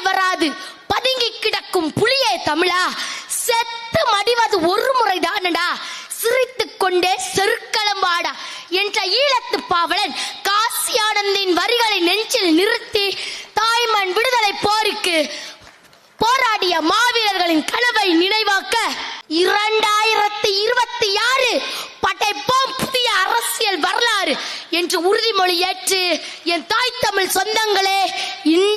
வராது. பதுங்கி கிடக்கும் புலியே தமிழா. செத்து மடிவது ஒரு முறை தானடா சிரித்து கொண்டே செருக்களம்பாடா. என்ற ஈழத்து பாவலன் காசியானந்தின் வரிகளை நெஞ்சில் நிறுத்தி தாய்மண் விடுதலை போருக்கு போராடிய மாவீரர்களின் கனவை நினைவாக்க இரண்டாயிரத்தி இருபத்தி ஆறு படைப்போம் புதிய அரசியல் வரலாறு என்று உறுதிமொழி ஏற்று என் தாய் தமிழ் சொந்தங்களே இன்றே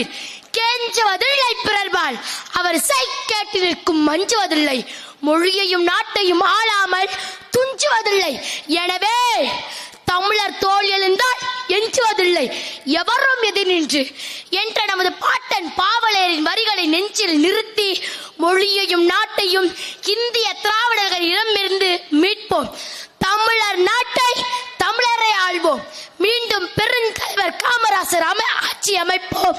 புறப்படுவீர் கெஞ்சுவதில்லை பிறர்பால். அவர் சை கேட்டு நிற்கும் மஞ்சுவதில்லை. மொழியையும் நாட்டையும் ஆளாமல் துஞ்சுவதில்லை. எனவே தமிழர் தோல் எழுந்தால் எஞ்சுவதில்லை. எவரும் எதிரின்று என்ற நமது பாட்டன் பாவலரின் வரிகளை நெஞ்சில் நிறுத்தி மொழியையும் நாட்டையும் இந்திய திராவிடர்கள் இடமிருந்து மீட்போம். தமிழர் நாட்டை தமிழரை ஆள்வோம். மீண்டும் பெருந்தலைவர் காமராசர் அமை ஆட்சி அமைப்போம்.